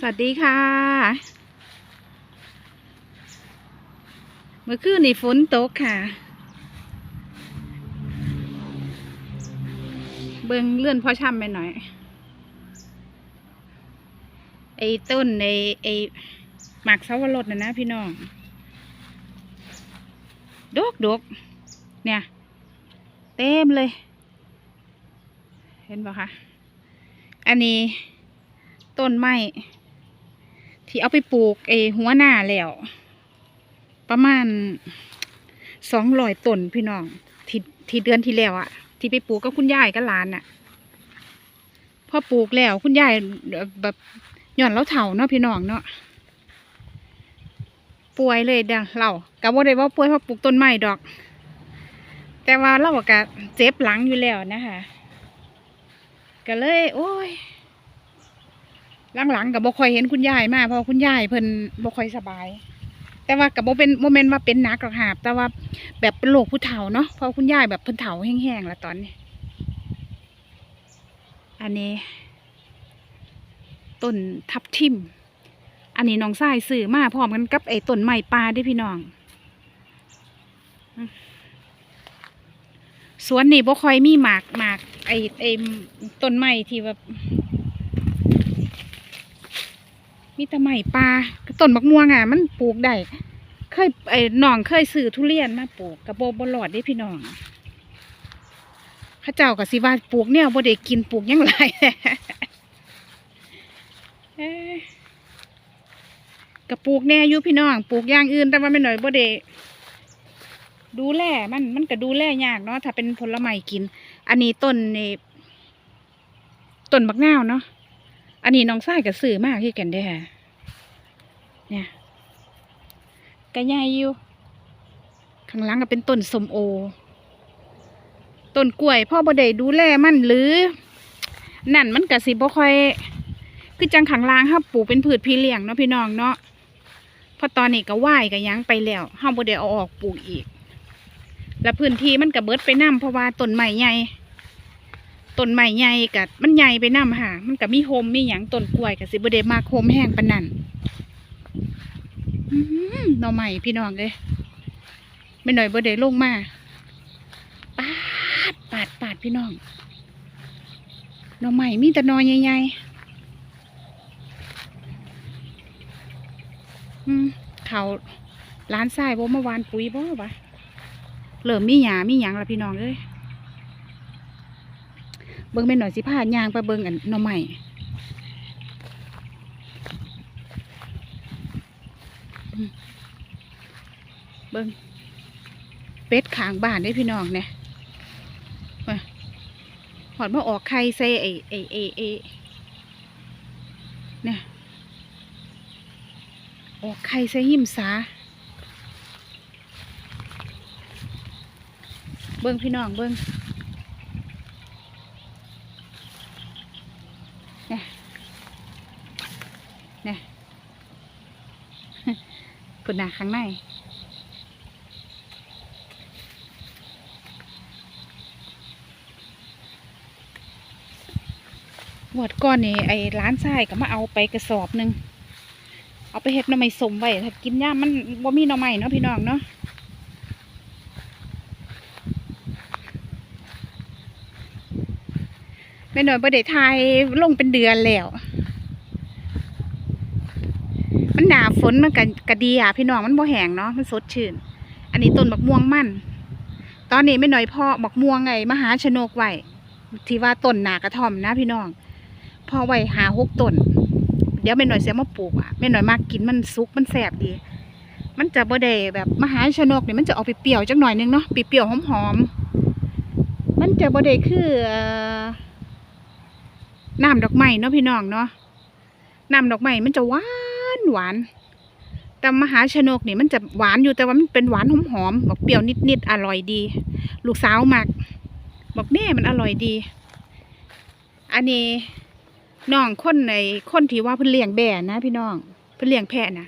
สวัสดีค่ะ เมื่อคืนนี่ฝนตกค่ะ เบิ่งเลื่อนพ่อช่ำไปหน่อย ไอ้ต้นไอ้ไอ้หมากเสาวรสนะนะพี่น้อง ดกดกเนี่ย เต็มเลย เห็นปะคะ อันนี้ต้นไม้ ที่เอาไปปลูกไอ้หัวหน้าแล้ว ประมาณสองร้อยต้นพี่น้องที่ที่เดือนที่แล้วอะที่ไปปลูกกับคุณยายกับหลานอะพอปลูกแล้วคุณยายแบบหย่อนแล้วเถาเนาะพี่น้องเนาะป่วยเลยดังเรากับว่าได้ว่าป่วยเพราะปลูกต้นไม้ดอก แต่ว่าเราก็เจ็บหลังอยู่แล้วนะคะก็เลย โอ้ย หลังๆกับบ่คอยเห็นคุณยายมาเพราะคุณยายเพิ่นบ่คอยสบาย แต่ว่ากับบ่เป็นโมเมนต์ว่าเป็นนักหรอกหาบแต่ว่าแบบเป็นโรคผู้เฒ่าเนาะเพราะคุณยายแบบเพิ่นเฒ่าแห้งๆแล้วตอนนี้ อันนี้ต้นทับทิม อันนี้น้องทรายซื้อมาพร้อมกันกับไอ้ต้นไม้ป่าด้วยพี่น้องสวนนี่บ่คอยมีหมากหมากไอ้ไอ้ต้นไม้ที่แบบ มีแต่ไม้ป่าต้นบักม่วงอะ มันปลูกได้เคยไอ้น้องเคยซื้อทุเรียนมาปลูกกระโบบหลอดได้พี่น้องข้าเจ้ากับสิว่าปลูกเนี่ยบ่ได้กินปลูกยังไรกระปลูกแน่อยู่พี่น้องปลูกอย่างอื่นแต่ว่าไม่หน่อยบ่ได้ดูแลมันมันก็ดูแลยากเนาะถ้าเป็นผลไม้กิน อันนี้ต้นนี่ต้นบักนาวเนาะ อันนี้น้องทรายกับสื่อมากที่กันได้ค่ะ เนี่ยกระยายอยู่ ข้างหลังก็เป็นต้นสมโอ ต้นกล้วยพ่อบ่ได้ดูแลมันหรือ นั่นมันก็สิบ่ค่อย คือจังขังล่างครับปลูกเป็นพืชพี่เลี้ยงเนาะพี่น้องเนาะพอตอนนี้ก็ไหวก็ยังไปแล้วเฮาบ่ได้เอาออกปลูกอีก แล้วพื้นที่มันก็เบิดไปน้ำเพราะว่าต้นไม้ใหญ่ ต้นไม้ใหญ่กับมันใหญ่ไปน้ำค่ะมันก็มีโฮมมีหยังต้นกล้วยกับสิบเดมากโฮมแห้งปนนันน้อหือหน่อใหม่พี่น้องเลยไม่หน่อยบ่ได้ลงมาปาดปาดปาดพี่น้องหน่อใหม่มีแต่หนอใหญ่ๆอืมเขาร้านทรายบ่เมื่อวานปุ๋ยบ่วะเริ่มมีหยามีหยังละพี่น้องเอ้ย เบิ่งไปหน่อยสิพายางไปเบิ่งอันหน่อใหม่เบิ่งเป็ดขางบ้านได้พี่น้องเนี่ยหอดมาออกไข่ใส่ไอ้ไอ้ไอ้ไอเนี่ยออกไข่ใส่หิมสาเบิ่งพี่น้องเบิ่ง เนี่ยเนี่ย นาข้างในหวดก้อนนี่ไอ้ร้านทรายก็มาเอาไปกระสอบหนึ่งเอาไปเฮ็ดหน่อไม้สมไว้ถ้ากินย่ามมันบ่มีหน่อไม้เนาะพี่น้องเนาะแม่หน่อยประเดทายลงเป็นเดือนแล้ว มันหนาฝนมันกะกะดีอะพี่น้องมันบ่แห้งเนาะมันสดชื่น อันนี้ต้นบักม่วงมันตอนนี้ไม่หน่อยพ่อบักม่วงไงมหาชนกไว้ที่ว่าต้นหนากระท่อมนะพี่น้องพ่อไว้หาหกต้น เดี๋ยวไม่หน่อยเสียมาปลูกอะไม่หน่อยมากกินมันสุกมันแสบดี มันจะบ่ได้แบบมหาชนกเนี่ยมันจะออกไปเปรี้ยวจักหน่อยนึงเนาะเปรี้ยวหอมๆมันจะบ่ได้คือเอ่อน้ำดอกไม้เนาะพี่น้องเนาะน้ำดอกไม้มันจะหวาน หวานแต่มหาชนกนี่มันจะหวานอยู่แต่ว่ามันเป็นหวานหอมหอมๆบอกเปรี้ยวนิดๆอร่อยดี ลูกสาวมัก บอกแม่มันอร่อยดี อันนี้น้องคนในคนที่ว่าเพิ่นเลี้ยงแบ่นะ พี่น้องเพิ่นเลี้ยงแพะนะ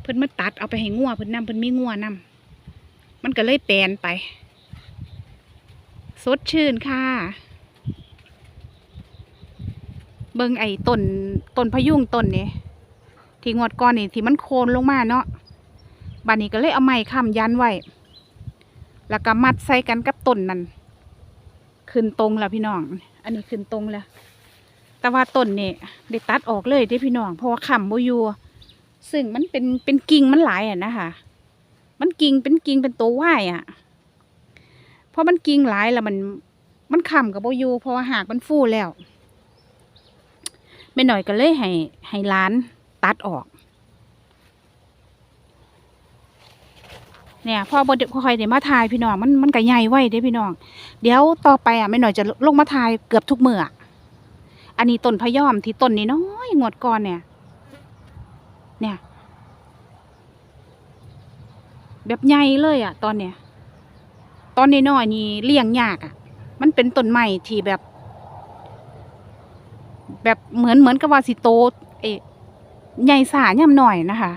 เพิ่นมาตัดเอาไปให้งัวเพิ่นนำเพิ่นมีงัวนำมันก็เลยแปลนไป สดชื่นค่ะเบิ่งไอ้ต้นต้นพยุงต้นนี้ ที่งวดก่อนนี่ที่มันโคนลงมาเนาะบัดนี้ก็เลยเอาไม้ค้ำยันไว้ แล้วก็มัดใส่กันกับต้นนั่นขึ้นตรงแล้วพี่น้อง อันนี้ขึ้นตรงแล้ว แต่ว่าต้นนี่ได้ตัดออกเลยเด้พี่น้อง เพราะว่าค้ำบ่อยู่ซึ่งมันเป็นเป็นกิ่งมันหลายอะนะคะมันกิ่งเป็นกิ่งเป็นตัวว่ายอะ เพราะมันกิ่งหลายแล้วมันมันค้ำกับบ่อยู่เพราะว่าหากมันฟูแล้วไม่หน่อยก็เลยให้ให้ร้าน ตัดออก เนี่ยพอบดคอยเดี๋ยวมาทายพี่น้องมันมันก็ใหญ่ไว้เด้พี่น้อง เดี๋ยวต่อไปอะไม่หน่อยจะลงมาทายเกือบทุกเมื่ออันนี้ต้นพยอมที่ต้นนี้น้อยงวดก่อนเนี่ย เนี่ย แบบใหญ่เลยอะ ตอนเนี้ยตอนน้อยๆนี่เลี้ยงยากอะ มันเป็นต้นไม้ที่แบบ แบบเหมือนเหมือนกับว่าสิโตเอ ใหญ่สาย่ำหน่อยนะคะ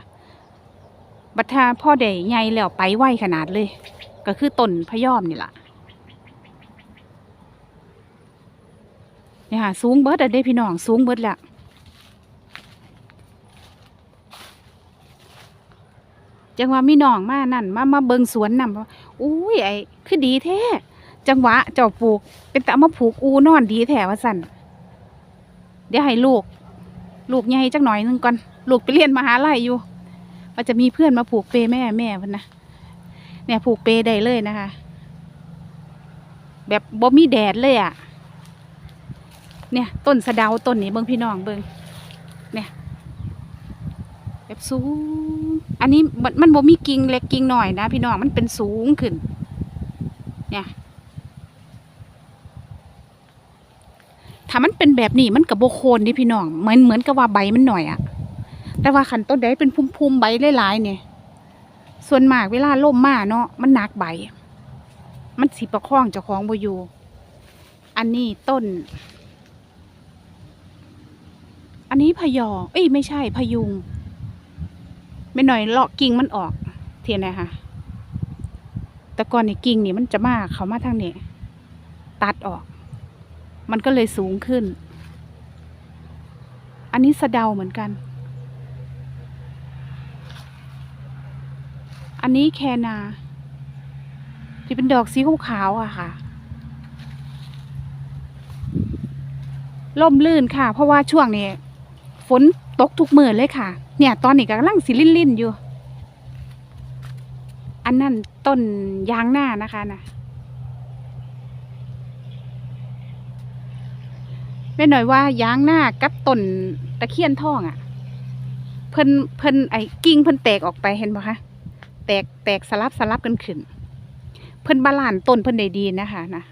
บัดทาพ่อได้ใหญ่แล้วไปไหวขนาดเลย ก็คือต้นพยอมนี่ล่ะเนี่ยค่ะสูงเบิดอะเด้พี่น้องสูงเบิดแหละจังหว่ามีน้องมานั่นมามาเบิงสวนนำว่าอุ้ยไอ้คือดีแท้จังหวะเจ้าปลูก เป็นตะมาผูกอูนอนดีแท้ว่าสั่นเดี๋ยวให้ลูก ลูกใหญ่จักหน่อยหนึงก่อนลูกไปเรียนมหาลัยอยู่ว่าจะมีเพื่อนมาผูกเปแม่แม่พันนะเนี่ยผูกเปได้เลยนะคะ แบบบ่มีแดดเลยอะ่ะ เนี่ย ต้นสะเดาต้นนี้เบิ้งพี่น้องเบิ้งเนี่ย แบบสูง อันนี้มันมันบ่มีกิ่งเล็กกิ่งหน่อยนะ พี่น้องมันเป็นสูงขึ้น เนี่ย ถ้ามันเป็นแบบนี้มันกับโบโคนดิพี่น้องเหมือนเหมือนกับว่าใบมันหน่อยอะแต่ว่าขันต้นใดเป็นพุ่มๆใบหลายๆเนี่ยส่วนมากเวลาล่มมาเนาะมันหนักใบ มันสิประคองเจ้าของบ่อยู่อันนี้ต้น อันนี้พยอ เอ้ยไม่ใช่พยุงไม่หน่อยเลาะกิ่งมันออกเทียนนะคะแต่ก่อนนี่กิ่งนี่มันจะมาเขามาทางนี้ตัดออก มันก็เลยสูงขึ้น อันนี้สะเดาเหมือนกัน อันนี้แคนา ที่เป็นดอกสีขาวๆอะค่ะล่มลื่นค่ะ เพราะว่าช่วงนี้ฝนตกทุกมือเลยค่ะ เนี่ย ตอนนี้กำลังสิลิ่นๆอยู่ อันนั้นต้นยางหน้านะคะนะ ม่หน่อยว่ายางหน้ากับต้นตะเคียนทองอะ่ะ เพิ่นเพิ่นไอ้กิ่งเพิ่นแตกออกไปเห็นปะคะแตกแตกสลับสลับกันขึ้น เพิ่นบาลานต้นเพิ่นได้ดีนะคะนะ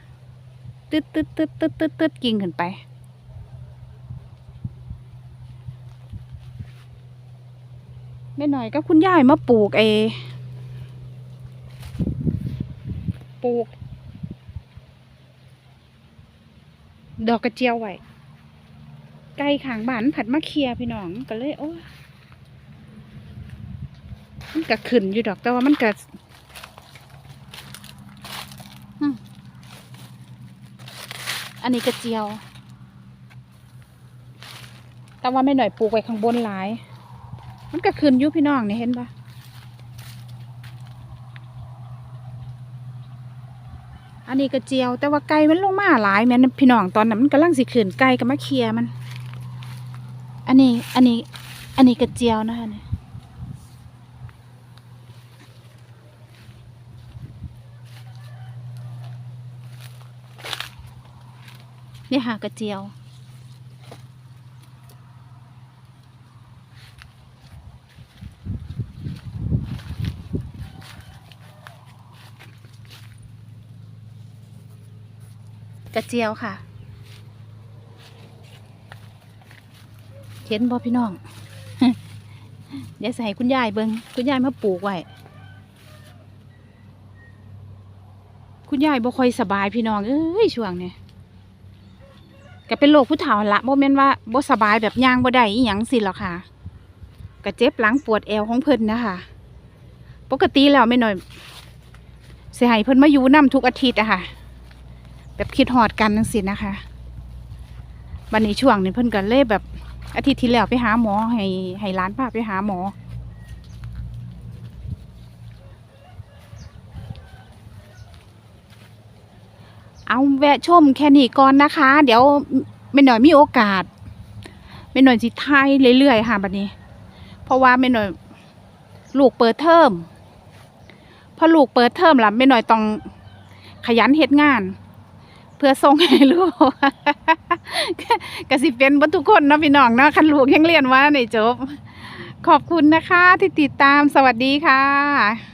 ตึ๊ดตึ๊ดตึ๊ดตึ๊ดตึ๊ดตึ๊ดกิ่งขึ้นไป แม่หน่อยก็คุณยายมาปลูกไอปลูก ดอกกระเจียวไว้ ไก่ขางบ้านผัดมะเคียพี่น้องก็เลยโอ้มันก็ขึ้นอยู่ดอกแต่ว่ามันก็อืมอันนี้กระเจียว แต่ว่าไม่หน่อยปลูกไว้ข้างบนหลาย มันก็ขึ้นอยู่พี่น้องเนี่ยเห็นปะอันนี้กระเจียว แต่ว่าไก่มันลงมาหลายแม่นพี่น้องตอนนั้นมันกำลังสิขึ้นไก่ก็มาเคียมัน อันนี้อันนี้อันนี้กระเจียวนะคะเนี่ยนี่ยค่ะกระเจียว กระเจียวค่ะ เห็นบ่พี่น้องเดี๋ยวใส่ให้คุณยายเบิงคุณยายมาปลูกไว้คุณยายบ่ค่อยสบายพี่น้องเอ้ยช่วงนี้ก็เป็นโรคผู้เฒ่าละบ่แม่นว่าบ่สบายแบบย่างบ่ได้อีหยังสิหรอกค่ะก็เจ็บหลังปวดแอวของเพิ่นนะคะปกติแล้วไม่น้อยเสิให้เพิ่นมาอยู่นํทุกอาทิตย์อะค่ะ แบบคิดหอดกันจังสินะคะ บันนี้ช่วงนี้เพิ่นก็เลยแบบ อาทิตย์ที่แล้วไปหาหมอให้ให้ร้านพาไปหาหมอ เอาแวะชมแค่นี้ก่อนนะคะ เดี๋ยวไม่หน่อยมีโอกาสไม่หน่อยสิไทยเรื่อยๆค่ะบัดนี้ เพราะว่าไม่หน่อยลูกเปิดเทอมพอลูกเปิดเทอมล้วไม่หน่อยต้องขยันเฮ็ดงาน เพื่อส่งให้ลูกกสิเป็นเบ่ทุกคนนะพี่น้องนะคันลูกยังเรียนว่าในจบ ขอบคุณนะคะที่ติดตามสวัสดีค่ะ